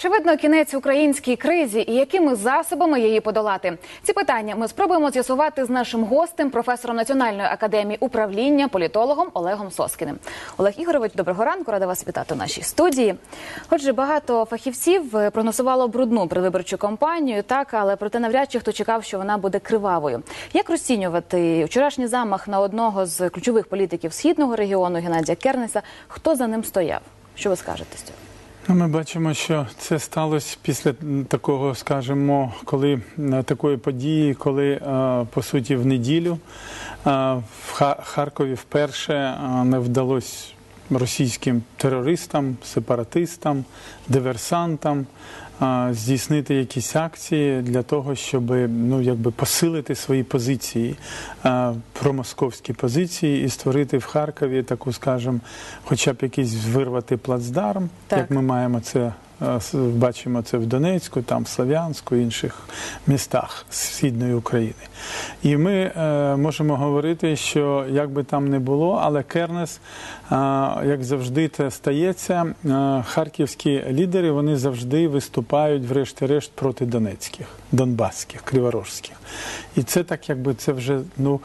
Чи видно кінець українській кризі і якими засобами її подолати? Ці питання ми спробуємо з'ясувати з нашим гостем, професором Національної академії управління, політологом Олегом Соскіним. Олег Ігорович, доброго ранку, рада вас вітати у нашій студії. Отже, багато фахівців е, прогнозувало брудну предвиборчу кампанію, так але проте навряд чи хто чекав, що вона буде кривавою. Як розцінювати вчорашній замах на одного з ключових політиків східного регіону Геннадія Кернеса? Хто за ним стояв? Що ви скажете з цього? Ну, Ми бачимо, що це сталося після такого, скажімо, коли е, такої події, коли е, по суті в неділю е, в Ха- Харкові вперше не вдалося російським терористам, сепаратистам, диверсантам здійснити якісь акції для того, щоб ну якби посилити свої позиції, промосковські позиції і створити в Харкові таку, скажімо, хоча б якийсь вирвати плацдарм, Так. як ми маємо це. Бачимо це в Донецьку, там в Слав'янську, інших містах Східної України. І ми е, можемо говорити, що як би там не було, але Кернес, е, як завжди це стається, е, харківські лідери вони завжди виступають, врешті-решт, проти донецьких, донбаських, криворожських. І це так, якби це вже ну.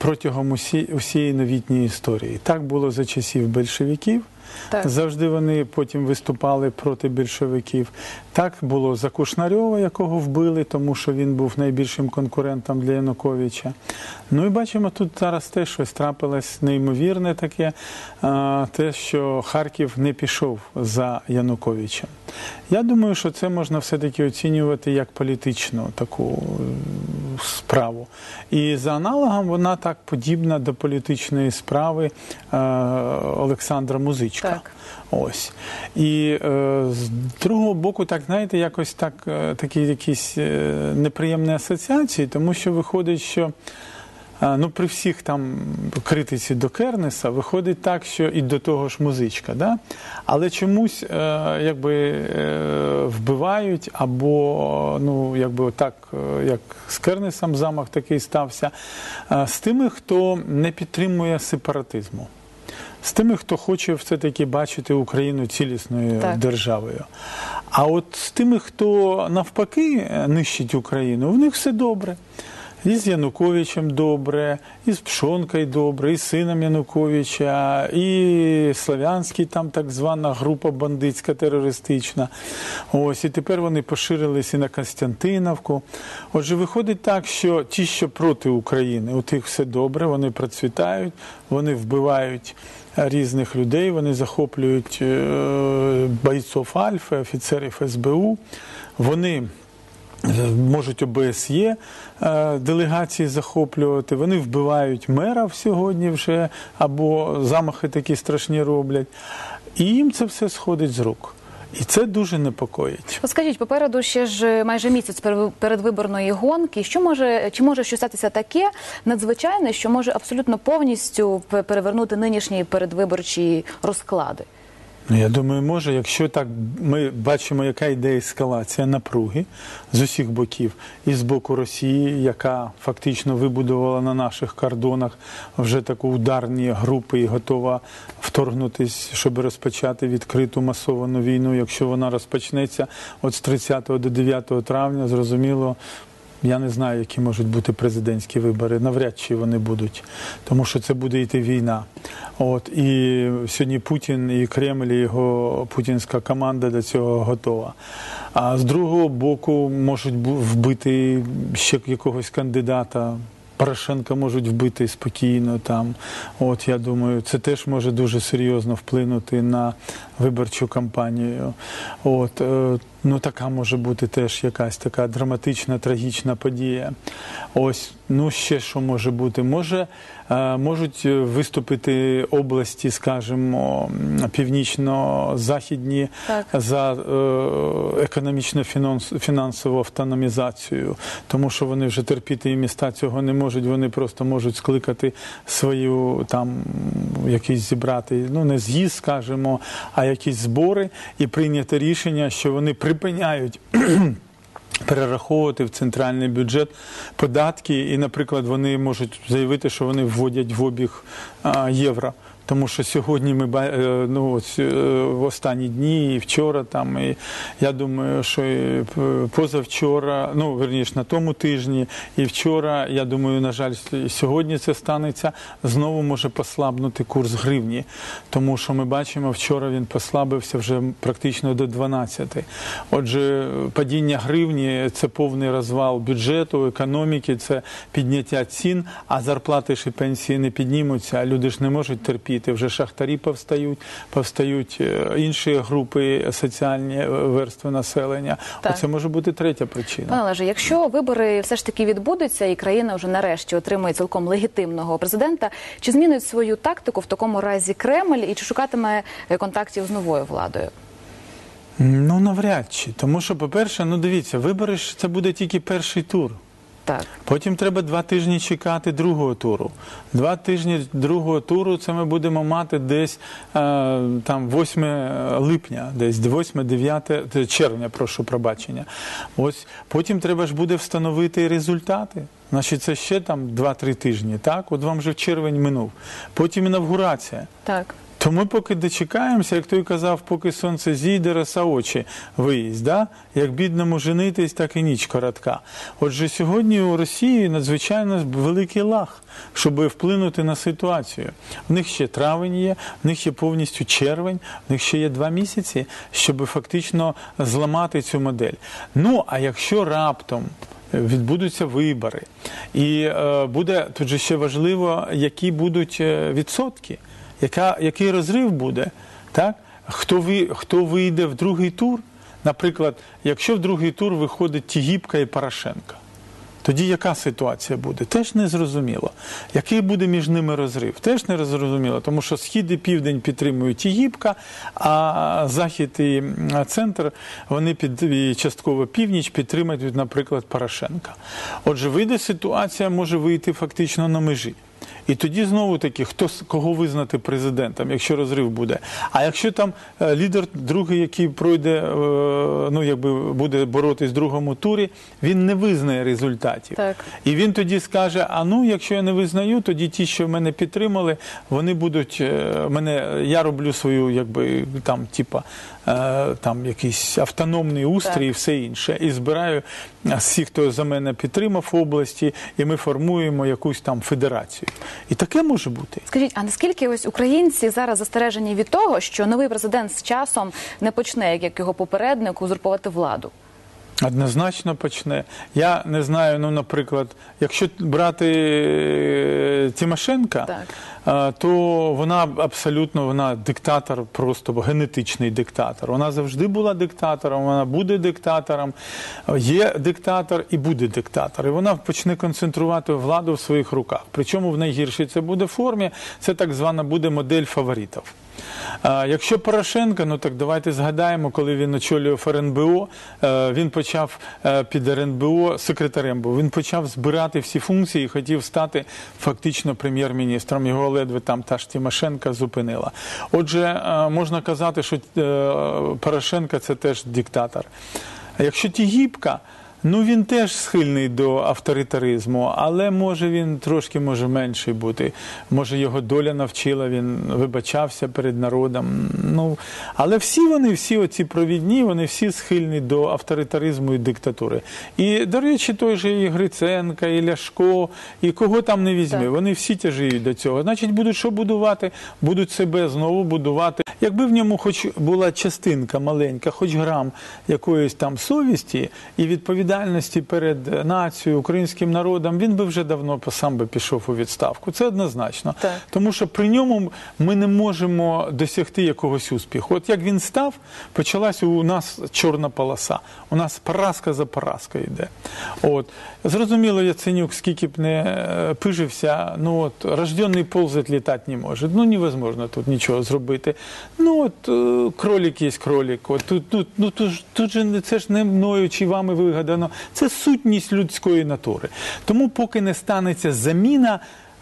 Протягом усі, усієї новітньої історії. Так було за часів большевиків. Так. Завжди вони потім виступали проти більшовиків. Так було за Кушнарьова, якого вбили, тому що він був найбільшим конкурентом для Януковича. Ну і бачимо, тут зараз теж щось трапилось неймовірне таке, те, що Харків не пішов за Януковичем. Я думаю, що це можна все-таки оцінювати як політичну таку е, справу. І за аналогом вона так подібна до політичної справи е, Олександра Музичка. Так. Ось. І е, з другого боку, так знаєте, якось так, е, такі якісь е, неприємні асоціації, тому що виходить, що. е, Ну, при всіх там критиці до Кернеса виходить так, що і до того ж музичка, да? але чомусь е, якби е, вбивають, або ну, якби так, як з Кернесом замах такий стався, е, з тими, хто не підтримує сепаратизму з тими, хто хоче все-таки бачити Україну цілісною Так. державою. А от з тими, хто навпаки нищить Україну, в них все добре. І з Януковичем добре, і з Пшонкою добре, і з сином Януковича, і Славянський там так звана група бандитська терористична. Ось, і тепер вони поширились і на Константиновку. Отже, виходить так, що ті, що проти України, у тих все добре, вони процвітають, вони вбивають різних людей, вони захоплюють е, бойців Альфи, офіцерів СБУ. Вони е, можуть ОБСЄ е, делегації захоплювати, вони вбивають мера сьогодні вже, або замахи такі страшні роблять. І їм це все сходить з рук. І це дуже непокоїть. Скажіть, попереду ще ж майже місяць перед- передвиборної гонки. Що може чи може щось статися таке надзвичайне, що може абсолютно повністю перевернути нинішні передвиборчі розклади? Ну, я думаю, може, якщо так ми бачимо, яка йде ескалація напруги з усіх боків, і з боку Росії, яка фактично вибудувала на наших кордонах вже таку ударні групи і готова вторгнутись, щоб розпочати відкриту масовану війну. Якщо вона розпочнеться от з 30 до 9 травня, зрозуміло. Я не знаю, які можуть бути президентські вибори. Навряд чи вони будуть, тому що це буде йти війна. От і сьогодні Путін і Кремль, і його путінська команда до цього готова. А з другого боку можуть вбити ще якогось кандидата. Порошенка можуть вбити спокійно там. От я думаю, це теж може дуже серйозно вплинути на виборчу кампанію. От е, ну така може бути теж якась така драматична, трагічна подія. Ось ну ще що може бути? Може е, можуть виступити області, скажімо, північно-західні за е, економічно-фінансову автономізацію, тому що вони вже терпіти і міста цього не можуть. Вони просто можуть скликати свою там якийсь зібрати, ну не з'їзд, скажімо, а якісь збори і прийняти рішення, що вони припиняють. Перераховувати в центральний бюджет податки, і, наприклад, вони можуть заявити, що вони вводять в обіг євро. Тому що сьогодні ми е, ну, е, в останні дні і вчора там, і я думаю, що і позавчора, ну верніше на тому тижні, і вчора, я думаю, на жаль, сьогодні це станеться. Знову може послабнути курс гривні, тому що ми бачимо, вчора він послабився вже практично до 12. Отже, падіння гривні це повний розвал бюджету, економіки, це підняття цін, а зарплати ж і пенсії не піднімуться. Люди ж не можуть терпіти. Вже шахтарі повстають, повстають е, інші групи соціальні е, верстви населення. Так. Оце може бути третя причина. Пане Олеже, якщо вибори все ж таки відбудуться, і країна вже нарешті отримує цілком легітимного президента, чи змінить свою тактику в такому разі Кремль і чи шукатиме е, контактів з новою владою? Ну навряд чи, тому що, по-перше, ну дивіться, вибори ж це буде тільки перший тур. Так. Потім треба два тижні чекати другого туру. Два тижні другого туру це ми будемо мати десь е, там 8 липня, десь 8-9 червня, прошу пробачення. Ось потім треба ж буде встановити результати. Значить, це ще там 2-3 тижні. Так, от вам вже червень минув. Потім інавгурація. Так. То ми поки дочекаємося, як той казав, поки сонце зійде, роса очі виїзд. Да? Як бідному женитись, так і ніч коротка. Отже, сьогодні у Росії надзвичайно великий лаг, щоб вплинути на ситуацію. В них ще травень є, в них ще повністю червень, в них ще є два місяці, щоб фактично зламати цю модель. Ну, а якщо раптом відбудуться вибори, і е, буде тут же ще важливо, які будуть е, відсотки яка, який розрив буде, так? Хто, ви, хто вийде в другий тур? Наприклад, якщо в другий тур виходить Тігіпка і Порошенка, тоді яка ситуація буде? Теж не зрозуміло. Який буде між ними розрив? Теж не зрозуміло, тому що схід і південь підтримують Тігіпка, а захід і центр вони під і частково північ підтримують, наприклад, Порошенка. Отже, вийде ситуація, може вийти фактично на межі. І тоді знову таки, хто кого визнати президентом, якщо розрив буде. А якщо там е, лідер другий, який пройде, е, ну якби буде боротись в другому турі, він не визнає результатів. Так. І він тоді скаже: а ну, якщо я не визнаю, тоді ті, що мене підтримали, вони будуть е, мене. Я роблю свою, якби там, типа там якийсь автономний устрій Так. і все інше. І збираю е, всіх, хто за мене підтримав в області, і ми формуємо якусь там федерацію. І таке може бути. Скажіть, а наскільки ось українці зараз застережені від того, що новий президент з часом не почне, як- як його попередник, узурпувати владу? Однозначно почне. Я не знаю, ну, наприклад, якщо брати е, Тимошенка, Так. Е, то вона абсолютно вона диктатор, просто генетичний диктатор. Вона завжди була диктатором, вона буде диктатором, є диктатор і буде диктатор. І вона почне концентрувати владу в своїх руках. Причому в найгіршій це буде формі, це так звана буде модель фаворитів. Якщо Порошенко, ну так давайте згадаємо, коли він очолював РНБО, е, він почав е, під РНБО секретарем був. Він почав збирати всі функції і хотів стати фактично прем'єр-міністром. Його ледве там та ж Тимошенка зупинила. Отже, е, можна казати, що Порошенко це теж диктатор. А якщо Тігіпка, Ну він теж схильний до авторитаризму, але може він трошки може менший бути. Може його доля навчила, він вибачався перед народом. Ну але всі вони, всі оці провідні, вони всі схильні до авторитаризму і диктатури. І до речі, той же і Гриценка, і Ляшко, і кого там не візьми, вони всі тяжіють до цього. Значить, будуть що будувати? Будуть себе знову будувати. Якби в ньому хоч була частинка маленька, хоч грам якоїсь там совісті і відповідальності перед нацією, українським народом, він би вже давно сам би пішов у відставку. Це однозначно. Так. Тому що при ньому ми не можемо досягти якогось успіху. От як він став, почалась у нас чорна полоса. У нас поразка за поразкою йде. От. Зрозуміло, Яценюк, скільки б не е, пижився, ну от рожденний ползать літати не може. Ну невозможно тут нічого зробити. Ну от е, кролік є кролік. От тут, тут, ну, тут, ж- тут же не- це ж не мною чи вами вигадано. Це сутність людської натури. Тому поки не станеться заміна.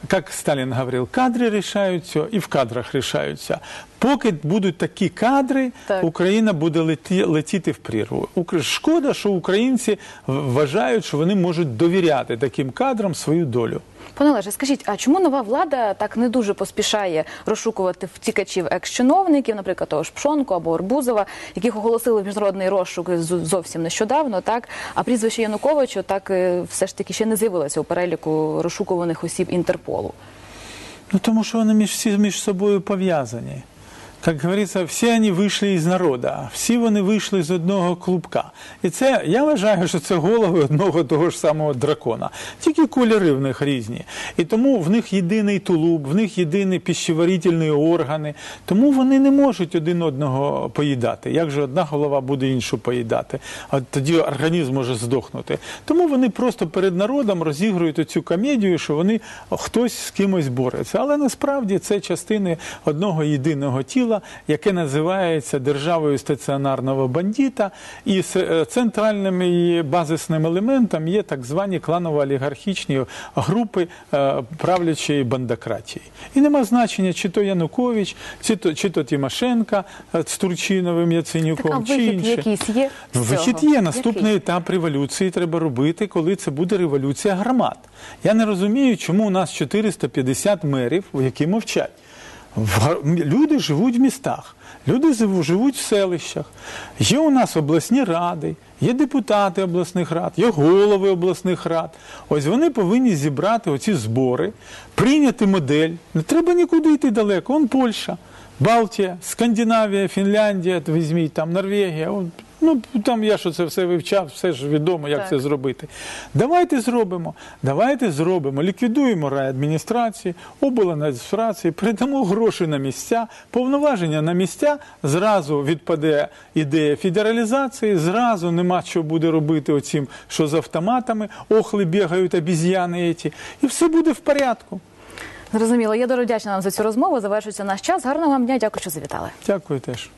Как Сталин говорил, кадры решают все, і в кадрах решаються. Поки будуть такі кадри, Так. Україна буде леті, летіти в прірву. Шкода, що українці в- вважають, що вони можуть довіряти таким кадрам свою долю. Пане Олеже, скажіть, а чому нова влада так не дуже поспішає розшукувати втікачів екс-чиновників, наприклад, того ж Пшонку або Арбузова, яких оголосили в міжнародний розшук зовсім нещодавно, так? А прізвище Януковичу так е, все ж таки ще не з'явилося у переліку розшукуваних осіб Інтерполу. Ну, тому що вони між, всі між собою пов'язані. Як говориться, всі вони вийшли із народу, всі вони вийшли з одного клубка. І це я вважаю, що це голови одного того ж самого дракона. Тільки кольори в них різні. І тому в них єдиний тулуб, в них єдині пищеварительні органи. Тому вони не можуть один одного поїдати. Як же одна голова буде іншу поїдати? А тоді організм може здохнути. Тому вони просто перед народом розігрують цю комедію, що вони хтось з кимось бореться. Але насправді це частини одного єдиного тіла, яке називається державою стаціонарного бандита, і е, центральним і базисним елементом є так звані кланово-олігархічні групи е, правлячої бандократії. І нема значення, чи то Янукович, чи то, чи то Тимошенка е, з Турчиновим, Яценюком, Так, а чи інше. якийсь є Ну, Вихід є. Наступний Який? етап революції треба робити, коли це буде революція громад. Я не розумію, чому у нас 450 мерів, які мовчать. В Люди живуть в містах, люди живуть в селищах. Є у нас обласні ради, є депутати обласних рад, є голови обласних рад. Ось вони повинні зібрати оці збори, прийняти модель. Не треба нікуди йти далеко. Он Польща, Балтія, Скандинавія, Фінляндія, візьміть там Норвегія. Ну там я що це все вивчав, все ж відомо, як Так. це зробити. Давайте зробимо. Давайте зробимо. Ліквідуємо райадміністрації, обладміністрації, придамо гроші на місця, повноваження на місця. Зразу відпаде ідея федералізації, зразу нема що буде робити оцім, що з автоматами, охли бігають обіз'яни ці, і все буде в порядку. Зрозуміло, я дуже вдячна вам за цю розмову. Завершується наш час. Гарного вам дня. Дякую, що завітали. Дякую теж.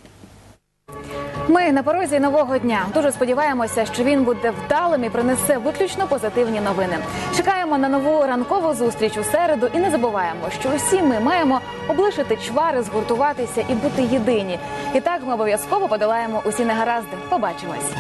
Ми на порозі нового дня. Дуже сподіваємося, що він буде вдалим і принесе виключно позитивні новини. Чекаємо на нову ранкову зустріч у середу і не забуваємо, що усі ми маємо облишити чвари, згуртуватися і бути єдині. І так ми обов'язково подолаємо усі негаразди. Побачимось.